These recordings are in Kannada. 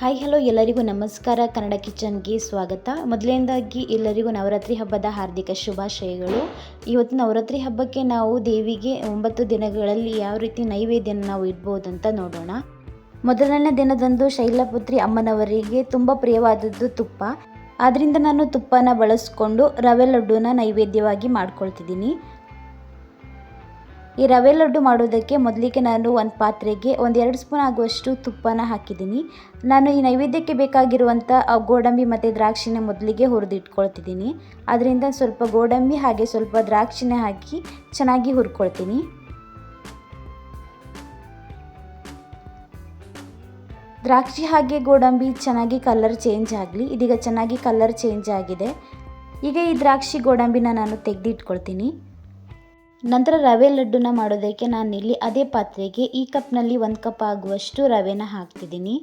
ಹಾಯ್ ಹಲೋ ಎಲ್ಲರಿಗೂ ನಮಸ್ಕಾರ. ಕನ್ನಡ ಕಿಚನ್ಗೆ ಸ್ವಾಗತ. ಮೊದಲನೇದಾಗಿ ಎಲ್ಲರಿಗೂ ನವರಾತ್ರಿ ಹಬ್ಬದ ಹಾರ್ದಿಕ ಶುಭಾಶಯಗಳು. ಇವತ್ತು ನವರಾತ್ರಿ ಹಬ್ಬಕ್ಕೆ ನಾವು ದೇವಿಗೆ ಒಂಬತ್ತು ದಿನಗಳಲ್ಲಿ ಯಾವ ರೀತಿ ನೈವೇದ್ಯನ ನಾವು ಇಡ್ಬೋದು ಅಂತ ನೋಡೋಣ. ಮೊದಲನೇ ದಿನದಂದು ಶೈಲಪುತ್ರಿ ಅಮ್ಮನವರಿಗೆ ತುಂಬ ಪ್ರಿಯವಾದದ್ದು ತುಪ್ಪ. ಆದ್ದರಿಂದ ನಾನು ತುಪ್ಪನ ಬಳಸ್ಕೊಂಡು ರವೆ ಲಡ್ಡುನ ನೈವೇದ್ಯವಾಗಿ ಮಾಡ್ಕೊಳ್ತಿದ್ದೀನಿ. ಈ ರವೆ ಲಡ್ಡು ಮಾಡೋದಕ್ಕೆ ಮೊದಲಿಗೆ ನಾನು ಒಂದು ಪಾತ್ರೆಗೆ ಒಂದು ಎರಡು ಸ್ಪೂನ್ ಆಗುವಷ್ಟು ತುಪ್ಪನ ಹಾಕಿದ್ದೀನಿ. ನಾನು ಈ ನೈವೇದ್ಯಕ್ಕೆ ಬೇಕಾಗಿರುವಂಥ ಗೋಡಂಬಿ ಮತ್ತು ದ್ರಾಕ್ಷಿನ ಮೊದಲಿಗೆ ಹುರಿದಿಟ್ಕೊಳ್ತಿದ್ದೀನಿ. ಅದರಿಂದ ಸ್ವಲ್ಪ ಗೋಡಂಬಿ ಹಾಗೆ ಸ್ವಲ್ಪ ದ್ರಾಕ್ಷಿನ ಹಾಕಿ ಚೆನ್ನಾಗಿ ಹುರ್ಕೊಳ್ತೀನಿ. ದ್ರಾಕ್ಷಿ ಹಾಗೆ ಗೋಡಂಬಿ ಚೆನ್ನಾಗಿ ಕಲರ್ ಚೇಂಜ್ ಆಗಲಿ. ಇದೀಗ ಚೆನ್ನಾಗಿ ಕಲರ್ ಚೇಂಜ್ ಆಗಿದೆ. ಈಗ ಈ ದ್ರಾಕ್ಷಿ ಗೋಡಂಬಿನ ನಾನು ತೆಗೆದಿಟ್ಕೊಳ್ತೀನಿ. ನಂತರ ರವೆ ಲಡ್ಡುನ ಮಾಡೋದಕ್ಕೆ ನಾನಿಲ್ಲಿ ಅದೇ ಪಾತ್ರೆಗೆ ಈ ಕಪ್ನಲ್ಲಿ ಒಂದು ಕಪ್ ಆಗುವಷ್ಟು ರವೆನ ಹಾಕ್ತಿದ್ದೀನಿ.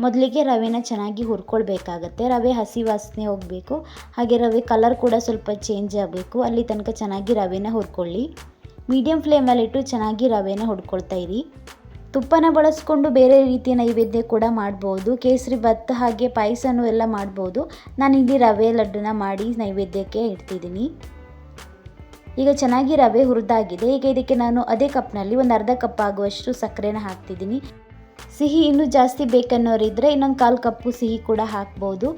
ಮೊದಲಿಗೆ ರವೆನ ಚೆನ್ನಾಗಿ ಹುರ್ಕೊಳ್ಬೇಕಾಗತ್ತೆ. ರವೆ ಹಸಿ ವಾಸನೆ ಹೋಗಬೇಕು. ಹಾಗೆ ರವೆ ಕಲರ್ ಕೂಡ ಸ್ವಲ್ಪ ಚೇಂಜ್ ಆಗಬೇಕು. ಅಲ್ಲಿ ತನಕ ಚೆನ್ನಾಗಿ ರವೆನ ಹುರ್ಕೊಳ್ಳಿ. ಮೀಡಿಯಮ್ ಫ್ಲೇಮಲ್ಲಿಟ್ಟು ಚೆನ್ನಾಗಿ ರವೆನ ಹುಡ್ಕೊಳ್ತಾ ಇರಿ. ತುಪ್ಪನ ಬಳಸ್ಕೊಂಡು ಬೇರೆ ರೀತಿಯ ನೈವೇದ್ಯ ಕೂಡ ಮಾಡ್ಬೋದು. ಕೇಸರಿ ಭತ್ತ ಹಾಗೆ ಪಾಯಸನೂ ಎಲ್ಲ ಮಾಡ್ಬೋದು. ನಾನಿಲ್ಲಿ ರವೆ ಲಡ್ಡುನ ಮಾಡಿ ನೈವೇದ್ಯಕ್ಕೆ ಇಡ್ತಿದ್ದೀನಿ. ಈಗ ಚೆನ್ನಾಗಿ ರವೆ ಹುರಿದಾಗಿದೆ. ಈಗ ಇದಕ್ಕೆ ನಾನು ಅದೇ ಕಪ್ನಲ್ಲಿ ಒಂದು ಅರ್ಧ ಕಪ್ ಆಗುವಷ್ಟು ಸಕ್ಕರೆನ ಹಾಕ್ತಿದ್ದೀನಿ. ಸಿಹಿ ಇನ್ನೂ ಜಾಸ್ತಿ ಬೇಕನ್ನೋರಿದ್ದರೆ ಇನ್ನೊಂದು ಕಾಲು ಕಪ್ಪು ಸಿಹಿ ಕೂಡ ಹಾಕ್ಬೋದು.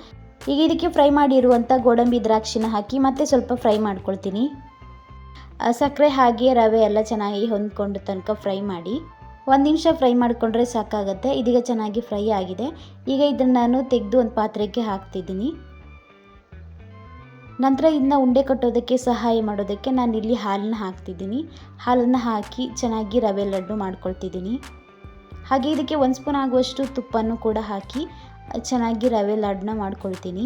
ಈಗ ಇದಕ್ಕೆ ಫ್ರೈ ಮಾಡಿರುವಂಥ ಗೋಡಂಬಿ ದ್ರಾಕ್ಷಿನ ಹಾಕಿ ಮತ್ತೆ ಸ್ವಲ್ಪ ಫ್ರೈ ಮಾಡ್ಕೊಳ್ತೀನಿ. ಸಕ್ಕರೆ ಹಾಗೆ ರವೆ ಎಲ್ಲ ಚೆನ್ನಾಗಿ ಹೊಂದ್ಕೊಂಡು ತನಕ ಫ್ರೈ ಮಾಡಿ. ಒಂದು ನಿಮಿಷ ಫ್ರೈ ಮಾಡಿಕೊಂಡ್ರೆ ಸಾಕಾಗುತ್ತೆ. ಇದೀಗ ಚೆನ್ನಾಗಿ ಫ್ರೈ ಆಗಿದೆ. ಈಗ ಇದನ್ನು ನಾನು ತೆಗೆದು ಒಂದು ಪಾತ್ರೆಗೆ ಹಾಕ್ತಿದ್ದೀನಿ. ನಂತರ ಇದನ್ನ ಉಂಡೆ ಕಟ್ಟೋದಕ್ಕೆ ಸಹಾಯ ಮಾಡೋದಕ್ಕೆ ನಾನು ಇಲ್ಲಿ ಹಾಲನ್ನ ಹಾಕ್ತಿದ್ದೀನಿ. ಹಾಲನ್ನು ಹಾಕಿ ಚೆನ್ನಾಗಿ ರವೆ ಲಡ್ಡು ಮಾಡ್ಕೊಳ್ತಿದ್ದೀನಿ. ಹಾಗೆ ಇದಕ್ಕೆ ಒಂದು ಸ್ಪೂನ್ ಆಗುವಷ್ಟು ತುಪ್ಪನೂ ಕೂಡ ಹಾಕಿ ಚೆನ್ನಾಗಿ ರವೆ ಲಡ್ಡನ್ನ ಮಾಡ್ಕೊಳ್ತೀನಿ.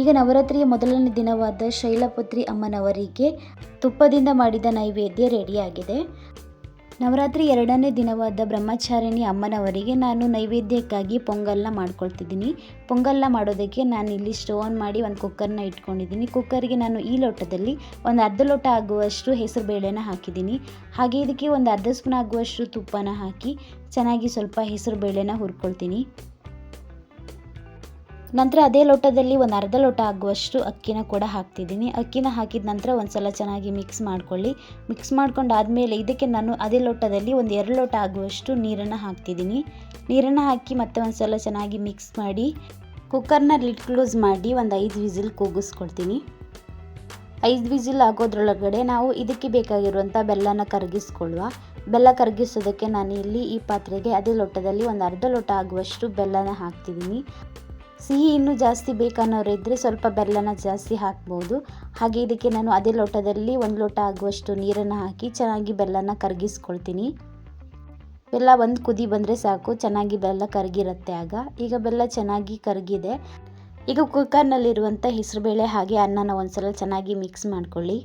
ಈಗ ನವರಾತ್ರಿಯ ಮೊದಲನೇ ದಿನವಾದ ಶೈಲಪುತ್ರಿ ಅಮ್ಮನವರಿಗೆ ತುಪ್ಪದಿಂದ ಮಾಡಿದ ನೈವೇದ್ಯ ರೆಡಿಯಾಗಿದೆ. ನವರಾತ್ರಿ ಎರಡನೇ ದಿನವಾದ ಬ್ರಹ್ಮಚಾರಿಣಿ ಅಮ್ಮನವರಿಗೆ ನಾನು ನೈವೇದ್ಯಕ್ಕಾಗಿ ಪೊಂಗಲ್ನ ಮಾಡ್ಕೊಳ್ತಿದ್ದೀನಿ. ಪೊಂಗಲ್ನ ಮಾಡೋದಕ್ಕೆ ನಾನು ಇಲ್ಲಿ ಸ್ಟವ್ ಆನ್ ಮಾಡಿ ಒಂದು ಕುಕ್ಕರ್ನ ಇಟ್ಕೊಂಡಿದ್ದೀನಿ. ಕುಕ್ಕರ್ಗೆ ನಾನು ಈ ಲೋಟದಲ್ಲಿ ಒಂದು ಅರ್ಧ ಲೋಟ ಆಗುವಷ್ಟು ಹೆಸರು ಬೇಳೆನ ಹಾಕಿದ್ದೀನಿ. ಹಾಗೆ ಇದಕ್ಕೆ ಒಂದು ಅರ್ಧ ಸ್ಪೂನ್ ಆಗುವಷ್ಟು ತುಪ್ಪನ ಹಾಕಿ ಚೆನ್ನಾಗಿ ಸ್ವಲ್ಪ ಹೆಸರು ಬೇಳೆನ ಹುರ್ಕೊಳ್ತೀನಿ. ನಂತರ ಅದೇ ಲೋಟದಲ್ಲಿ ಒಂದು ಅರ್ಧ ಲೋಟ ಆಗುವಷ್ಟು ಅಕ್ಕಿನ ಕೂಡ ಹಾಕ್ತಿದ್ದೀನಿ. ಅಕ್ಕಿನ ಹಾಕಿದ ನಂತರ ಒಂದು ಸಲ ಚೆನ್ನಾಗಿ ಮಿಕ್ಸ್ ಮಾಡ್ಕೊಳ್ಳಿ. ಮಿಕ್ಸ್ ಮಾಡ್ಕೊಂಡಾದಮೇಲೆ ಇದಕ್ಕೆ ನಾನು ಅದೇ ಲೋಟದಲ್ಲಿ ಒಂದು ಎರಡು ಲೋಟ ಆಗುವಷ್ಟು ನೀರನ್ನು ಹಾಕ್ತಿದ್ದೀನಿ. ನೀರನ್ನು ಹಾಕಿ ಮತ್ತೆ ಒಂದು ಸಲ ಚೆನ್ನಾಗಿ ಮಿಕ್ಸ್ ಮಾಡಿ ಕುಕ್ಕರ್ನ ಲಿಡ್ ಕ್ಲೋಸ್ ಮಾಡಿ ಒಂದು ಐದು ವಿಸಿಲ್ ಕೂಗಿಸ್ಕೊಳ್ತೀನಿ ಐದು ವಿಸಿಲ್ ಆಗೋದ್ರೊಳಗಡೆ ನಾವು ಇದಕ್ಕೆ ಬೇಕಾಗಿರುವಂಥ ಬೆಲ್ಲನ ಕರಗಿಸ್ಕೊಳ್ಳುವ. ಬೆಲ್ಲ ಕರಗಿಸೋದಕ್ಕೆ ನಾನು ಇಲ್ಲಿ ಈ ಪಾತ್ರೆಗೆ ಅದೇ ಲೋಟದಲ್ಲಿ ಒಂದು ಅರ್ಧ ಲೋಟ ಆಗುವಷ್ಟು ಬೆಲ್ಲನ ಹಾಕ್ತಿದ್ದೀನಿ. ಸಿಹಿ ಇನ್ನೂ ಜಾಸ್ತಿ ಬೇಕನ್ನೋರಿದ್ದರೆ ಸ್ವಲ್ಪ ಬೆಲ್ಲನ ಜಾಸ್ತಿ ಹಾಕ್ಬೋದು. ಹಾಗೆ ಇದಕ್ಕೆ ನಾನು ಅದೇ ಲೋಟದಲ್ಲಿ ಒಂದು ಲೋಟ ಆಗುವಷ್ಟು ನೀರನ್ನು ಹಾಕಿ ಚೆನ್ನಾಗಿ ಬೆಲ್ಲನ ಕರಗಿಸ್ಕೊಳ್ತೀನಿ. ಬೆಲ್ಲ ಒಂದು ಕುದಿ ಬಂದರೆ ಸಾಕು, ಚೆನ್ನಾಗಿ ಬೆಲ್ಲ ಕರಗಿರುತ್ತೆ ಆಗ. ಈಗ ಬೆಲ್ಲ ಚೆನ್ನಾಗಿ ಕರಗಿದೆ. ಈಗ ಕುಕ್ಕರ್ನಲ್ಲಿರುವಂಥ ಹೆಸರುಬೇಳೆ ಹಾಗೆ ಅನ್ನನ ಒಂದ್ಸಲ ಚೆನ್ನಾಗಿ ಮಿಕ್ಸ್ ಮಾಡ್ಕೊಳ್ಳಿ.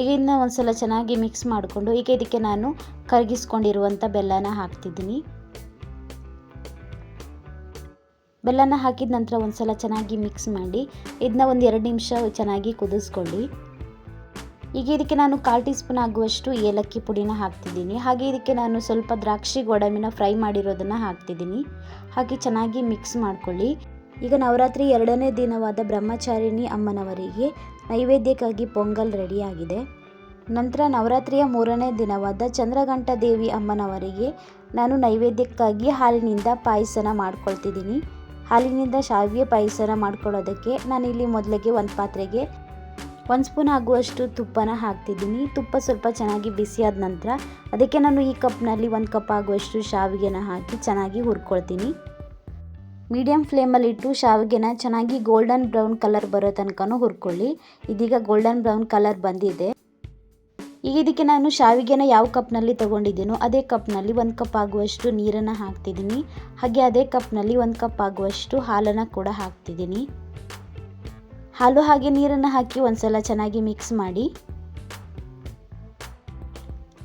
ಈಗ ಇನ್ನು ಒಂದ್ಸಲ ಚೆನ್ನಾಗಿ ಮಿಕ್ಸ್ ಮಾಡಿಕೊಂಡು, ಈಗ ಇದಕ್ಕೆ ನಾನು ಕರಗಿಸ್ಕೊಂಡಿರುವಂಥ ಬೆಲ್ಲನ ಹಾಕ್ತಿದ್ದೀನಿ. ಬೆಲ್ಲನ ಹಾಕಿದ ನಂತರ ಒಂದು ಸಲ ಚೆನ್ನಾಗಿ ಮಿಕ್ಸ್ ಮಾಡಿ ಇದನ್ನ ಒಂದು ಎರಡು ನಿಮಿಷ ಚೆನ್ನಾಗಿ ಕುದಿಸ್ಕೊಳ್ಳಿ. ಈಗ ಇದಕ್ಕೆ ನಾನು ಕಾಲು ಟೀ ಸ್ಪೂನ್ ಆಗುವಷ್ಟು ಏಲಕ್ಕಿ ಪುಡಿನ ಹಾಕ್ತಿದ್ದೀನಿ. ಹಾಗೆ ಇದಕ್ಕೆ ನಾನು ಸ್ವಲ್ಪ ದ್ರಾಕ್ಷಿ ಗೋಡಂಬಿನ ಫ್ರೈ ಮಾಡಿರೋದನ್ನು ಹಾಕ್ತಿದ್ದೀನಿ. ಹಾಗೆ ಚೆನ್ನಾಗಿ ಮಿಕ್ಸ್ ಮಾಡ್ಕೊಳ್ಳಿ. ಈಗ ನವರಾತ್ರಿ ಎರಡನೇ ದಿನವಾದ ಬ್ರಹ್ಮಚಾರಿಣಿ ಅಮ್ಮನವರಿಗೆ ನೈವೇದ್ಯಕ್ಕಾಗಿ ಪೊಂಗಲ್ ರೆಡಿಯಾಗಿದೆ. ನಂತರ ನವರಾತ್ರಿಯ ಮೂರನೇ ದಿನವಾದ ಚಂದ್ರಗಂಟಾ ದೇವಿ ಅಮ್ಮನವರಿಗೆ ನಾನು ನೈವೇದ್ಯಕ್ಕಾಗಿ ಹಾಲಿನಿಂದ ಪಾಯಸನ ಮಾಡ್ಕೊಳ್ತಿದ್ದೀನಿ. ಹಾಲಿನಿಂದ ಶಾವಿಗೆ ಪಾಯಸನ ಮಾಡ್ಕೊಳ್ಳೋದಕ್ಕೆ ನಾನಿಲ್ಲಿ ಮೊದಲಿಗೆ ಒಂದು ಪಾತ್ರೆಗೆ ಒಂದು ಸ್ಪೂನ್ ಆಗುವಷ್ಟು ತುಪ್ಪನ ಹಾಕ್ತಿದ್ದೀನಿ. ತುಪ್ಪ ಸ್ವಲ್ಪ ಚೆನ್ನಾಗಿ ಬಿಸಿಯಾದ ನಂತರ ಅದಕ್ಕೆ ನಾನು ಈ ಕಪ್ನಲ್ಲಿ ಒಂದು ಕಪ್ ಆಗುವಷ್ಟು ಶಾವಿಗೆನ ಹಾಕಿ ಚೆನ್ನಾಗಿ ಹುರ್ಕೊಳ್ತೀನಿ. ಮೀಡಿಯಮ್ ಫ್ಲೇಮಲ್ಲಿಟ್ಟು ಶಾವಿಗೆನ ಚೆನ್ನಾಗಿ ಗೋಲ್ಡನ್ ಬ್ರೌನ್ ಕಲರ್ ಬರೋ ತನಕನೂ ಹುರ್ಕೊಳ್ಳಿ. ಇದೀಗ ಗೋಲ್ಡನ್ ಬ್ರೌನ್ ಕಲರ್ ಬಂದಿದೆ. ಈಗ ಇದಕ್ಕೆ ನಾನು ಶಾವಿಗೆನ ಯಾವ ಕಪ್ನಲ್ಲಿ ತೊಗೊಂಡಿದ್ದೀನೋ ಅದೇ ಕಪ್ನಲ್ಲಿ ಒಂದು ಕಪ್ ಆಗುವಷ್ಟು ನೀರನ್ನು ಹಾಕ್ತಿದ್ದೀನಿ. ಹಾಗೆ ಅದೇ ಕಪ್ನಲ್ಲಿ ಒಂದು ಕಪ್ ಆಗುವಷ್ಟು ಹಾಲನ್ನು ಕೂಡ ಹಾಕ್ತಿದ್ದೀನಿ. ಹಾಲು ಹಾಗೆ ನೀರನ್ನು ಹಾಕಿ ಒಂದ್ಸಲ ಚೆನ್ನಾಗಿ ಮಿಕ್ಸ್ ಮಾಡಿ.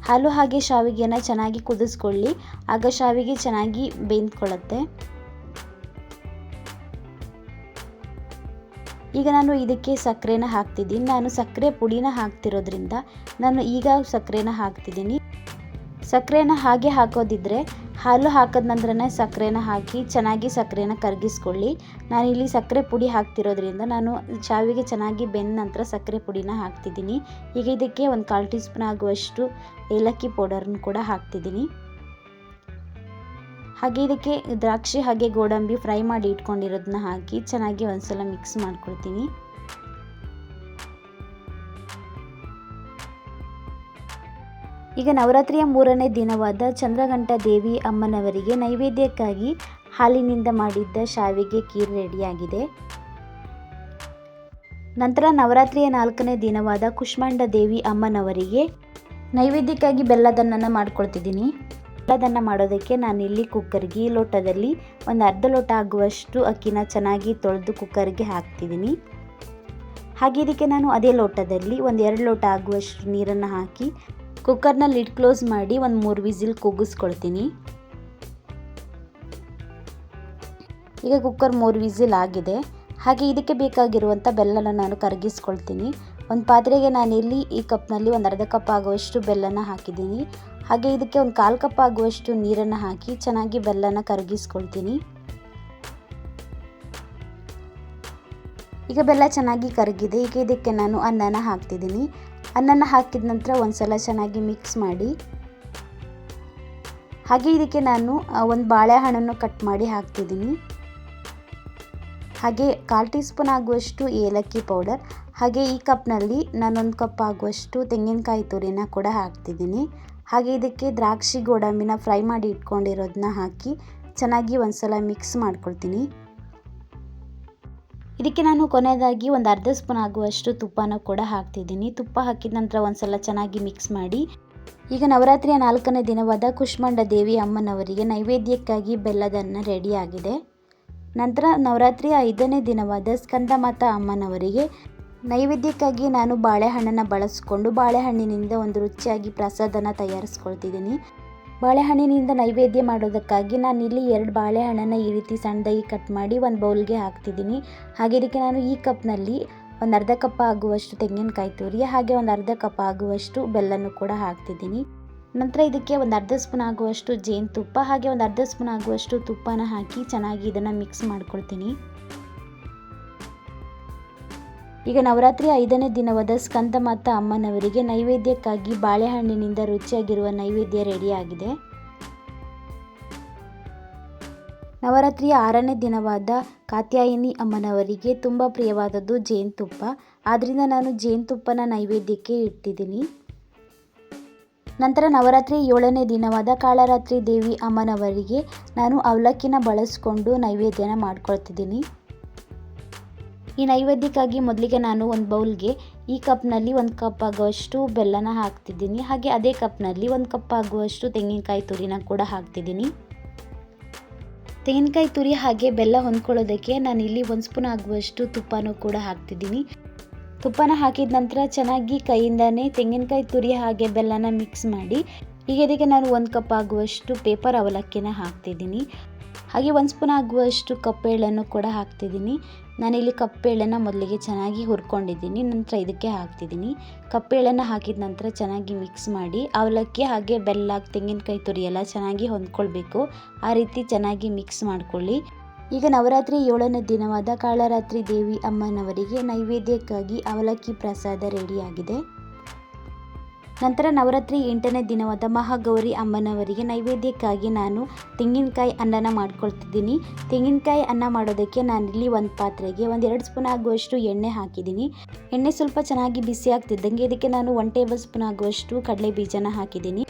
ಹಾಲು ಹಾಗೆ ಶಾವಿಗೆನ ಚೆನ್ನಾಗಿ ಕುದಿಸ್ಕೊಳ್ಳಿ. ಆಗ ಶಾವಿಗೆ ಚೆನ್ನಾಗಿ ಬೇಯ್ಕೊಳ್ಳುತ್ತೆ ಈಗ ನಾನು ಇದಕ್ಕೆ ಸಕ್ಕರೆನ ಹಾಕ್ತಿದ್ದೀನಿ. ನಾನು ಸಕ್ಕರೆ ಪುಡಿನ ಹಾಕ್ತಿರೋದ್ರಿಂದ ನಾನು ಈಗ ಸಕ್ಕರೆನ ಹಾಕ್ತಿದ್ದೀನಿ. ಸಕ್ಕರೆನ ಹಾಗೆ ಹಾಕೋದಿದ್ರೆ ಹಾಲು ಹಾಕಿದ ನಂತರನೇ ಸಕ್ಕರೆನ ಹಾಕಿ ಚೆನ್ನಾಗಿ ಸಕ್ಕರೆನ ಕರಗಿಸ್ಕೊಳ್ಳಿ. ನಾನಿಲ್ಲಿ ಸಕ್ಕರೆ ಪುಡಿ ಹಾಕ್ತಿರೋದ್ರಿಂದ ನಾನು ಶಾವಿಗೆ ಚೆನ್ನಾಗಿ ಬೆಂದ ನಂತರ ಸಕ್ಕರೆ ಪುಡಿನ ಹಾಕ್ತಿದ್ದೀನಿ. ಈಗ ಇದಕ್ಕೆ ಒಂದು ಕಾಲು ಟೀ ಸ್ಪೂನ್ ಆಗುವಷ್ಟು ಏಲಕ್ಕಿ ಪೌಡರ್ನ ಕೂಡ ಹಾಕ್ತಿದ್ದೀನಿ. ಹಾಗೆ ಇದಕ್ಕೆ ದ್ರಾಕ್ಷಿ ಹಾಗೆ ಗೋಡಂಬಿ ಫ್ರೈ ಮಾಡಿ ಇಟ್ಕೊಂಡಿರೋದನ್ನ ಹಾಕಿ ಚೆನ್ನಾಗಿ ಒಂದ್ಸಲ ಮಿಕ್ಸ್ ಮಾಡ್ಕೊಳ್ತೀನಿ ಈಗ ನವರಾತ್ರಿಯ ಮೂರನೇ ದಿನವಾದ ಚಂದ್ರಘಂಟ ದೇವಿ ಅಮ್ಮನವರಿಗೆ ನೈವೇದ್ಯಕ್ಕಾಗಿ ಹಾಲಿನಿಂದ ಮಾಡಿದ್ದ ಶಾವಿಗೆ ಕೀರ್ ರೆಡಿಯಾಗಿದೆ. ನಂತರ ನವರಾತ್ರಿಯ ನಾಲ್ಕನೇ ದಿನವಾದ ಕುಷ್ಮಾಂಡ ದೇವಿ ಅಮ್ಮನವರಿಗೆ ನೈವೇದ್ಯಕ್ಕಾಗಿ ಬೆಲ್ಲದನ್ನ ಮಾಡ್ಕೊಳ್ತಿದ್ದೀನಿ. ಬೆಲ್ಲದನ್ನ ಮಾಡೋದಕ್ಕೆ ನಾನು ಇಲ್ಲಿ ಕುಕ್ಕರ್ಗೆ ಈ ಲೋಟದಲ್ಲಿ ಒಂದು ಅರ್ಧ ಲೋಟ ಆಗುವಷ್ಟು ಅಕ್ಕಿನ ಚೆನ್ನಾಗಿ ತೊಳೆದು ಕುಕ್ಕರ್ಗೆ ಹಾಕ್ತಿದ್ದೀನಿ ಹಾಗೆ ಇದಕ್ಕೆ ನಾನು ಅದೇ ಲೋಟದಲ್ಲಿ ಒಂದು ಎರಡು ಲೋಟ ಆಗುವಷ್ಟು ನೀರನ್ನು ಹಾಕಿ ಕುಕ್ಕರ್ನ ಲಿಡ್ ಕ್ಲೋಸ್ ಮಾಡಿ ಒಂದು ಮೂರು ವಿಸಿಲ್ ಕೂಗಿಸ್ಕೊಳ್ತೀನಿ. ಈಗ ಕುಕ್ಕರ್ ಮೂರು ವಿಸಿಲ್ ಆಗಿದೆ. ಹಾಗೆ ಇದಕ್ಕೆ ಬೇಕಾಗಿರುವಂಥ ಬೆಲ್ಲನ ನಾನು ಕರಗಿಸ್ಕೊಳ್ತೀನಿ. ಒಂದು ಪಾತ್ರೆಗೆ ನಾನಿಲ್ಲಿ ಈ ಕಪ್ನಲ್ಲಿ ಒಂದು ಅರ್ಧ ಕಪ್ ಆಗುವಷ್ಟು ಬೆಲ್ಲನ ಹಾಕಿದ್ದೀನಿ. ಹಾಗೆ ಇದಕ್ಕೆ ಒಂದು ಕಾಲು ಕಪ್ ಆಗುವಷ್ಟು ನೀರನ್ನು ಹಾಕಿ ಚೆನ್ನಾಗಿ ಬೆಲ್ಲನ ಕರಗಿಸ್ಕೊಳ್ತೀನಿ. ಈಗ ಬೆಲ್ಲ ಚೆನ್ನಾಗಿ ಕರಗಿದೆ. ಈಗ ಇದಕ್ಕೆ ನಾನು ಅನ್ನನ ಹಾಕ್ತಿದ್ದೀನಿ. ಅನ್ನನ ಹಾಕಿದ ನಂತರ ಒಂದ್ಸಲ ಚೆನ್ನಾಗಿ ಮಿಕ್ಸ್ ಮಾಡಿ. ಹಾಗೆ ಇದಕ್ಕೆ ನಾನು ಒಂದು ಬಾಳೆಹಣ್ಣನ್ನು ಕಟ್ ಮಾಡಿ ಹಾಕ್ತಿದ್ದೀನಿ. ಹಾಗೆ ಕಾಲು ಟೀ ಸ್ಪೂನ್ ಆಗುವಷ್ಟು ಏಲಕ್ಕಿ ಪೌಡರ್, ಹಾಗೆ ಈ ಕಪ್ನಲ್ಲಿ ನಾನೊಂದು ಕಪ್ ಆಗುವಷ್ಟು ತೆಂಗಿನಕಾಯಿ ತುರಿನ ಕೂಡ ಹಾಕ್ತಿದ್ದೀನಿ. ಹಾಗೆ ಇದಕ್ಕೆ ದ್ರಾಕ್ಷಿ ಗೋಡಂಬಿನ ಫ್ರೈ ಮಾಡಿ ಇಟ್ಕೊಂಡಿರೋದನ್ನ ಹಾಕಿ ಚೆನ್ನಾಗಿ ಒಂದ್ಸಲ ಮಿಕ್ಸ್ ಮಾಡ್ಕೊಳ್ತೀನಿ. ಇದಕ್ಕೆ ನಾನು ಕೊನೆಯದಾಗಿ ಒಂದು ಅರ್ಧ ಸ್ಪೂನ್ ಆಗುವಷ್ಟು ತುಪ್ಪನ ಕೂಡ ಹಾಕ್ತಿದ್ದೀನಿ. ತುಪ್ಪ ಹಾಕಿದ ನಂತರ ಒಂದ್ಸಲ ಚೆನ್ನಾಗಿ ಮಿಕ್ಸ್ ಮಾಡಿ. ಈಗ ನವರಾತ್ರಿಯ ನಾಲ್ಕನೇ ದಿನವಾದ ಕುಷ್ಮಂಡ ದೇವಿ ಅಮ್ಮನವರಿಗೆ ನೈವೇದ್ಯಕ್ಕಾಗಿ ಬೆಲ್ಲದನ್ನು ರೆಡಿಯಾಗಿದೆ ನಂತರ ನವರಾತ್ರಿಯ ಐದನೇ ದಿನವಾದ ಸ್ಕಂದಮಾತ ಅಮ್ಮನವರಿಗೆ ನೈವೇದ್ಯಕ್ಕಾಗಿ ನಾನು ಬಾಳೆಹಣ್ಣನ್ನು ಬಳಸಿಕೊಂಡು ಬಾಳೆಹಣ್ಣಿನಿಂದ ಒಂದು ರುಚಿಯಾಗಿ ಪ್ರಸಾದನ ತಯಾರಿಸ್ಕೊಳ್ತಿದ್ದೀನಿ. ಬಾಳೆಹಣ್ಣಿನಿಂದ ನೈವೇದ್ಯ ಮಾಡೋದಕ್ಕಾಗಿ ನಾನು ಇಲ್ಲಿ ಎರಡು ಬಾಳೆಹಣ್ಣನ್ನು ಈ ರೀತಿ ಸಣ್ಣದಾಗಿ ಕಟ್ ಮಾಡಿ ಒಂದು ಬೌಲ್ಗೆ ಹಾಕ್ತಿದ್ದೀನಿ. ಹಾಗೆ ಇದಕ್ಕೆ ನಾನು ಈ ಕಪ್ನಲ್ಲಿ ಒಂದು ಅರ್ಧ ಕಪ್ ಆಗುವಷ್ಟು ತೆಂಗಿನಕಾಯಿ ತುರಿ, ಹಾಗೆ ಒಂದು ಅರ್ಧ ಕಪ್ ಆಗುವಷ್ಟು ಬೆಲ್ಲನೂ ಕೂಡ ಹಾಕ್ತಿದ್ದೀನಿ. ನಂತರ ಇದಕ್ಕೆ ಒಂದು ಅರ್ಧ ಸ್ಪೂನ್ ಆಗುವಷ್ಟು ಜೇನುತುಪ್ಪ, ಹಾಗೆ ಒಂದು ಅರ್ಧ ಸ್ಪೂನ್ ಆಗುವಷ್ಟು ತುಪ್ಪನ ಹಾಕಿ ಚೆನ್ನಾಗಿ ಇದನ್ನು ಮಿಕ್ಸ್ ಮಾಡ್ಕೊಳ್ತೀನಿ. ಈಗ ನವರಾತ್ರಿ ಐದನೇ ದಿನವಾದ ಸ್ಕಂದಮಾತ ಅಮ್ಮನವರಿಗೆ ನೈವೇದ್ಯಕ್ಕಾಗಿ ಬಾಳೆಹಣ್ಣಿನಿಂದ ರುಚಿಯಾಗಿರುವ ನೈವೇದ್ಯ ರೆಡಿಯಾಗಿದೆ ನವರಾತ್ರಿಯ ಆರನೇ ದಿನವಾದ ಕಾತ್ಯಾಯಿನಿ ಅಮ್ಮನವರಿಗೆ ತುಂಬ ಪ್ರಿಯವಾದದ್ದು ಜೇನುತುಪ್ಪ. ಆದ್ದರಿಂದ ನಾನು ಜೇನುತುಪ್ಪನ ನೈವೇದ್ಯಕ್ಕೆ ಇಟ್ಟಿದ್ದೀನಿ. ನಂತರ ನವರಾತ್ರಿ ಏಳನೇ ದಿನವಾದ ಕಾಳರಾತ್ರಿ ದೇವಿ ಅಮ್ಮನವರಿಗೆ ನಾನು ಅವಲಕ್ಕಿನ ಬಳಸ್ಕೊಂಡು ನೈವೇದ್ಯನ ಮಾಡ್ಕೊಳ್ತಿದ್ದೀನಿ. ಈ ನೈವೇದ್ಯಕ್ಕಾಗಿ ಮೊದಲಿಗೆ ನಾನು ಒಂದು ಬೌಲ್ಗೆ ಈ ಕಪ್ನಲ್ಲಿ ಒಂದು ಕಪ್ ಆಗುವಷ್ಟು ಬೆಲ್ಲನ ಹಾಕ್ತಿದ್ದೀನಿ. ಹಾಗೆ ಅದೇ ಕಪ್ನಲ್ಲಿ ಒಂದು ಕಪ್ ಆಗುವಷ್ಟು ತೆಂಗಿನಕಾಯಿ ತುರಿನ ಕೂಡ ಹಾಕ್ತಿದ್ದೀನಿ. ತೆಂಗಿನಕಾಯಿ ತುರಿ ಹಾಗೆ ಬೆಲ್ಲ ಹೊಂದ್ಕೊಳ್ಳೋದಕ್ಕೆ ಇಲ್ಲಿ ಒಂದು ಸ್ಪೂನ್ ಆಗುವಷ್ಟು ತುಪ್ಪನೂ ಕೂಡ ಹಾಕ್ತಿದ್ದೀನಿ. ತುಪ್ಪನ ಹಾಕಿದ ನಂತರ ಚೆನ್ನಾಗಿ ಕೈಯಿಂದನೇ ತೆಂಗಿನಕಾಯಿ ತುರಿ ಹಾಗೆ ಬೆಲ್ಲನ ಮಿಕ್ಸ್ ಮಾಡಿ, ಈಗ ಇದಕ್ಕೆ ನಾನು ಒಂದು ಕಪ್ ಆಗುವಷ್ಟು ಪೇಪರ್ ಅವಲಕ್ಕಿನ ಹಾಕ್ತಿದ್ದೀನಿ. ಹಾಗೆ ಒಂದು ಸ್ಪೂನ್ ಆಗುವಷ್ಟು ಕಪ್ಪೆಳನ್ನು ಕೂಡ ಹಾಕ್ತಿದ್ದೀನಿ. ನಾನಿಲ್ಲಿ ಕಪ್ಪೆಳನ್ನ ಮೊದಲಿಗೆ ಚೆನ್ನಾಗಿ ಹುರ್ಕೊಂಡಿದ್ದೀನಿ, ನಂತರ ಇದಕ್ಕೆ ಹಾಕ್ತಿದ್ದೀನಿ. ಕಪ್ಪೆಳ್ಳನ್ನು ಹಾಕಿದ ನಂತರ ಚೆನ್ನಾಗಿ ಮಿಕ್ಸ್ ಮಾಡಿ, ಅವಲಕ್ಕಿ ಹಾಗೆ ಬೆಲ್ಲ, ತೆಂಗಿನಕಾಯಿ ತುರಿ ಎಲ್ಲ ಚೆನ್ನಾಗಿ ಹೊಂದ್ಕೊಳ್ಬೇಕು. ಆ ರೀತಿ ಚೆನ್ನಾಗಿ ಮಿಕ್ಸ್ ಮಾಡ್ಕೊಳ್ಳಿ. ಈಗ ನವರಾತ್ರಿ ಏಳನೇ ದಿನವಾದ ಕಾಳರಾತ್ರಿ ದೇವಿ ಅಮ್ಮನವರಿಗೆ ನೈವೇದ್ಯಕ್ಕಾಗಿ ಅವಲಕ್ಕಿ ಪ್ರಸಾದ ರೆಡಿಯಾಗಿದೆ. ನಂತರ ನವರಾತ್ರಿ ಎಂಟನೇ ದಿನವಾದ ಮಹಾಗೌರಿ ಅಮ್ಮನವರಿಗೆ ನೈವೇದ್ಯಕ್ಕಾಗಿ ನಾನು ತೆಂಗಿನಕಾಯಿ ಅನ್ನನ ಮಾಡ್ಕೊಳ್ತಿದ್ದೀನಿ. ತೆಂಗಿನಕಾಯಿ ಅನ್ನ ಮಾಡೋದಕ್ಕೆ ನಾನಿಲ್ಲಿ ಒಂದು ಪಾತ್ರೆಗೆ ಒಂದು ಎರಡು ಸ್ಪೂನ್ ಆಗುವಷ್ಟು ಎಣ್ಣೆ ಹಾಕಿದ್ದೀನಿ. ಎಣ್ಣೆ ಸ್ವಲ್ಪ ಚೆನ್ನಾಗಿ ಬಿಸಿ ಆಗ್ತಿದ್ದಂಗೆ ಇದಕ್ಕೆ ನಾನು ಒನ್ ಟೇಬಲ್ ಸ್ಪೂನ್ ಆಗುವಷ್ಟು ಕಡಲೆ ಬೀಜನ ಹಾಕಿದ್ದೀನಿ.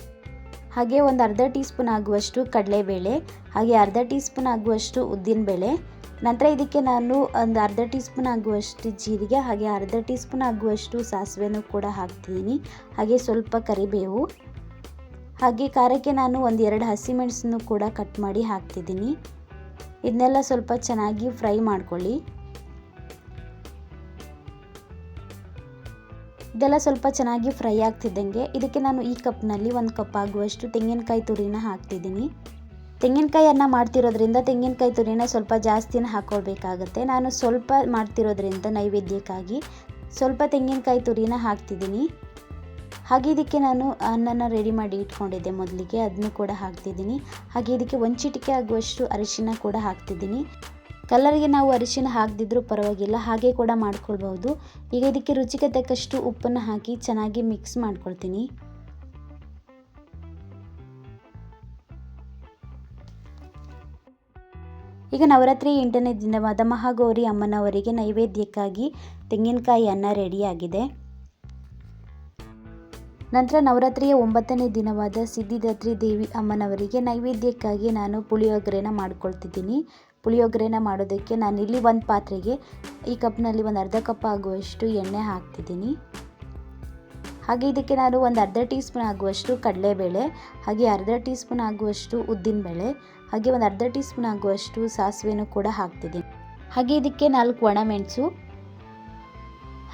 ಹಾಗೆ ಒಂದು ಅರ್ಧ ಟೀ ಸ್ಪೂನ್ ಆಗುವಷ್ಟು ಕಡಲೆಬೇಳೆ, ಹಾಗೆ ಅರ್ಧ ಟೀ ಸ್ಪೂನ್ ಆಗುವಷ್ಟು ಉದ್ದಿನಬೇಳೆ. ನಂತರ ಇದಕ್ಕೆ ನಾನು ಒಂದು ಅರ್ಧ ಟೀ ಸ್ಪೂನ್ ಆಗುವಷ್ಟು ಜೀರಿಗೆ, ಹಾಗೆ ಅರ್ಧ ಟೀ ಸ್ಪೂನ್ ಆಗುವಷ್ಟು ಸಾಸಿವೆನೂ ಕೂಡ ಹಾಕ್ತಿದ್ದೀನಿ ಹಾಗೆ ಸ್ವಲ್ಪ ಕರಿಬೇವು. ಹಾಗೆ ಖಾರಕ್ಕೆ ನಾನು ಒಂದು ಎರಡು ಹಸಿಮೆಣಸನ್ನು ಕೂಡ ಕಟ್ ಮಾಡಿ ಹಾಕ್ತಿದ್ದೀನಿ. ಇದನ್ನೆಲ್ಲ ಸ್ವಲ್ಪ ಚೆನ್ನಾಗಿ ಫ್ರೈ ಮಾಡ್ಕೊಳ್ಳಿ. ಇದೆಲ್ಲ ಸ್ವಲ್ಪ ಚೆನ್ನಾಗಿ ಫ್ರೈ ಆಗ್ತಿದ್ದಂಗೆ ಇದಕ್ಕೆ ನಾನು ಈ ಕಪ್ನಲ್ಲಿ ಒಂದು ಕಪ್ ಆಗುವಷ್ಟು ತೆಂಗಿನಕಾಯಿ ತುರಿನ ಹಾಕ್ತಿದ್ದೀನಿ. ತೆಂಗಿನಕಾಯಿಯನ್ನು ಮಾಡ್ತಿರೋದ್ರಿಂದ ತೆಂಗಿನಕಾಯಿ ತುರಿನ ಸ್ವಲ್ಪ ಜಾಸ್ತಿನ ಹಾಕ್ಕೊಳ್ಬೇಕಾಗತ್ತೆ. ನಾನು ಸ್ವಲ್ಪ ಮಾಡ್ತಿರೋದ್ರಿಂದ ನೈವೇದ್ಯಕ್ಕಾಗಿ ಸ್ವಲ್ಪ ತೆಂಗಿನಕಾಯಿ ತುರಿನ ಹಾಕ್ತಿದ್ದೀನಿ. ಹಾಗೆ ಇದಕ್ಕೆ ನಾನು ಅನ್ನನ ರೆಡಿ ಮಾಡಿ ಇಟ್ಕೊಂಡಿದ್ದೆ ಮೊದಲಿಗೆ ಅದನ್ನು ಕೂಡ ಹಾಕ್ತಿದ್ದೀನಿ. ಹಾಗೆ ಇದಕ್ಕೆ ಒಂದು ಚಿಟಿಕೆ ಆಗುವಷ್ಟು ಅರಿಶಿನ ಕೂಡ ಹಾಕ್ತಿದ್ದೀನಿ. ಕಲರ್ಗೆ ನಾವು ಅರಿಶಿನ ಹಾಕದಿದ್ರೂ ಪರವಾಗಿಲ್ಲ, ಹಾಗೆ ಕೂಡ ಮಾಡ್ಕೊಳ್ಬಹುದು. ಈಗ ಇದಕ್ಕೆ ರುಚಿಗೆ ತಕ್ಕಷ್ಟು ಉಪ್ಪನ್ನು ಹಾಕಿ ಚೆನ್ನಾಗಿ ಮಿಕ್ಸ್ ಮಾಡ್ಕೊಳ್ತೀನಿ. ಈಗ ನವರಾತ್ರಿ ಎಂಟನೇ ದಿನವಾದ ಮಹಾಗೌರಿ ಅಮ್ಮನವರಿಗೆ ನೈವೇದ್ಯಕ್ಕಾಗಿ ತೆಂಗಿನಕಾಯಿ ಅನ್ನ ರೆಡಿಯಾಗಿದೆ. ನಂತರ ನವರಾತ್ರಿಯ ಒಂಬತ್ತನೇ ದಿನವಾದ ಸಿದ್ಧಿದಾತ್ರಿ ದೇವಿ ಅಮ್ಮನವರಿಗೆ ನೈವೇದ್ಯಕ್ಕಾಗಿ ನಾನು ಪುಳಿಯೋಗರೆನ ಮಾಡ್ಕೊಳ್ತಿದ್ದೀನಿ. ಪುಳಿಯೋಗರೆನ ಮಾಡೋದಕ್ಕೆ ನಾನು ಇಲ್ಲಿ ಒಂದು ಪಾತ್ರೆಗೆ ಈ ಕಪ್ನಲ್ಲಿ ಒಂದು ಅರ್ಧ ಕಪ್ ಆಗುವಷ್ಟು ಎಣ್ಣೆ ಹಾಕ್ತಿದ್ದೀನಿ. ಹಾಗೆ ಇದಕ್ಕೆ ನಾನು ಒಂದು ಅರ್ಧ ಟೀ ಸ್ಪೂನ್ ಆಗುವಷ್ಟು ಕಡಲೆಬೇಳೆ, ಹಾಗೆ ಅರ್ಧ ಟೀ ಸ್ಪೂನ್ ಆಗುವಷ್ಟು ಉದ್ದಿನಬೇಳೆ, ಹಾಗೆ ಒಂದು ಅರ್ಧ ಟೀ ಸ್ಪೂನ್ ಆಗುವಷ್ಟು ಸಾಸಿವೆನೂ ಕೂಡ ಹಾಕ್ತಿದ್ದೀನಿ. ಹಾಗೆ ಇದಕ್ಕೆ ನಾಲ್ಕು ಒಣಮೆಣಸು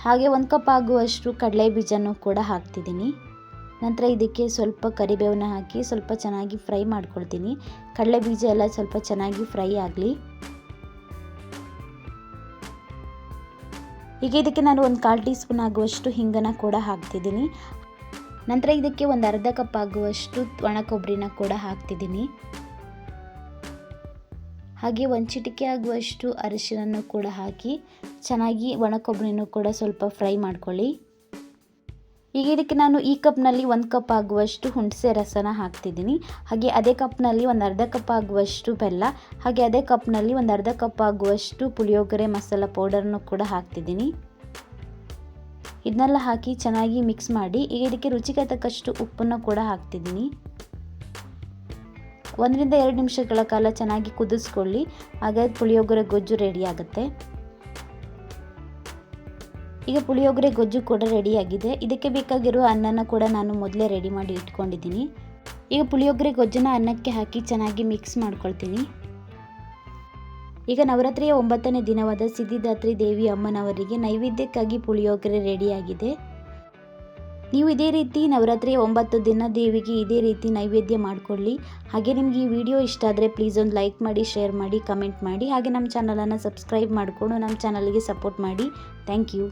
ಹಾಗೆ ಒಂದು ಕಪ್ ಆಗುವಷ್ಟು ಕಡಲೆ ಬೀಜನೂ ಕೂಡ ಹಾಕ್ತಿದ್ದೀನಿ. ನಂತರ ಇದಕ್ಕೆ ಸ್ವಲ್ಪ ಕರಿಬೇವನ್ನ ಹಾಕಿ ಸ್ವಲ್ಪ ಚೆನ್ನಾಗಿ ಫ್ರೈ ಮಾಡ್ಕೊಳ್ತೀನಿ. ಕಡಲೆ ಬೀಜ ಎಲ್ಲ ಸ್ವಲ್ಪ ಚೆನ್ನಾಗಿ ಫ್ರೈ ಆಗಲಿ. ಈಗ ಇದಕ್ಕೆ ನಾನು ಒಂದು ಕಾಲು ಟೀ ಸ್ಪೂನ್ ಆಗುವಷ್ಟು ಹಿಂಗನ್ನು ಕೂಡ ಹಾಕ್ತಿದ್ದೀನಿ. ನಂತರ ಇದಕ್ಕೆ ಒಂದು ಅರ್ಧ ಕಪ್ ಆಗುವಷ್ಟು ಒಣ ಕೊಬ್ಬರಿನ ಕೂಡ ಹಾಕ್ತಿದ್ದೀನಿ. ಹಾಗೆ ಒಂದು ಚಿಟಿಕೆ ಆಗುವಷ್ಟು ಅರಿಶಿನ ಕೂಡ ಹಾಕಿ ಚೆನ್ನಾಗಿ ಒಣ ಕೊಬ್ಬರಿನೂ ಕೂಡ ಸ್ವಲ್ಪ ಫ್ರೈ ಮಾಡ್ಕೊಳ್ಳಿ. ಈಗ ಇದಕ್ಕೆ ನಾನು ಈ ಕಪ್ನಲ್ಲಿ ಒಂದು ಕಪ್ ಆಗುವಷ್ಟು ಹುಣಸೆ ರಸನ ಹಾಕ್ತಿದ್ದೀನಿ. ಹಾಗೆ ಅದೇ ಕಪ್ನಲ್ಲಿ ಒಂದು ಅರ್ಧ ಕಪ್ ಆಗುವಷ್ಟು ಬೆಲ್ಲ, ಹಾಗೆ ಅದೇ ಕಪ್ನಲ್ಲಿ ಒಂದು ಅರ್ಧ ಕಪ್ ಆಗುವಷ್ಟು ಪುಳಿಯೋಗರೆ ಮಸಾಲ ಪೌಡರ್ನು ಕೂಡ ಹಾಕ್ತಿದ್ದೀನಿ. ಇದನ್ನೆಲ್ಲ ಹಾಕಿ ಚೆನ್ನಾಗಿ ಮಿಕ್ಸ್ ಮಾಡಿ ಈಗ ಇದಕ್ಕೆ ರುಚಿಗೆ ತಕ್ಕಷ್ಟು ಉಪ್ಪನ್ನು ಕೂಡ ಹಾಕ್ತಿದ್ದೀನಿ. ಒಂದರಿಂದ ಎರಡು ನಿಮಿಷಗಳ ಕಾಲ ಚೆನ್ನಾಗಿ ಕುದಿಸ್ಕೊಳ್ಳಿ ಆಗ ಪುಳಿಯೋಗರೆ ಗೊಜ್ಜು ರೆಡಿ ಆಗುತ್ತೆ. ಈಗ ಪುಳಿಯೋಗರೆ ಗೊಜ್ಜು ಕೂಡ ರೆಡಿಯಾಗಿದೆ. ಇದಕ್ಕೆ ಬೇಕಾಗಿರುವ ಅನ್ನನ ಕೂಡ ನಾನು ಮೊದಲೇ ರೆಡಿ ಮಾಡಿ ಇಟ್ಕೊಂಡಿದ್ದೀನಿ. ಈಗ ಪುಳಿಯೋಗರೆ ಗೊಜ್ಜನ್ನ ಅನ್ನಕ್ಕೆ ಹಾಕಿ ಚೆನ್ನಾಗಿ ಮಿಕ್ಸ್ ಮಾಡ್ಕೊಳ್ತೀನಿ. ಈಗ ನವರಾತ್ರಿಯ ಒಂಬತ್ತನೇ ದಿನವಾದ ಸಿದ್ಧಿದಾತ್ರಿ ದೇವಿ ಅಮ್ಮನವರಿಗೆ ನೈವೇದ್ಯಕ್ಕಾಗಿ ಪುಳಿಯೋಗರೆ ರೆಡಿಯಾಗಿದೆ. ನೀವು ಇದೇ ರೀತಿ ನವರಾತ್ರಿಯ ಒಂಬತ್ತು ದಿನ ದೇವಿಗೆ ಇದೇ ರೀತಿ ನೈವೇದ್ಯ ಮಾಡಿಕೊಳ್ಳಿ. ಹಾಗೆ ನಿಮಗೆ ಈ ವಿಡಿಯೋ ಇಷ್ಟ ಆದರೆ ಪ್ಲೀಸ್ ಒಂದು ಲೈಕ್ ಮಾಡಿ ಶೇರ್ ಮಾಡಿ ಕಮೆಂಟ್ ಮಾಡಿ. ಹಾಗೆ ನಮ್ಮ ಚಾನಲನ್ನು ಸಬ್ಸ್ಕ್ರೈಬ್ ಮಾಡಿಕೊಂಡು ನಮ್ಮ ಚಾನಲ್ಗೆ ಸಪೋರ್ಟ್ ಮಾಡಿ. Thank you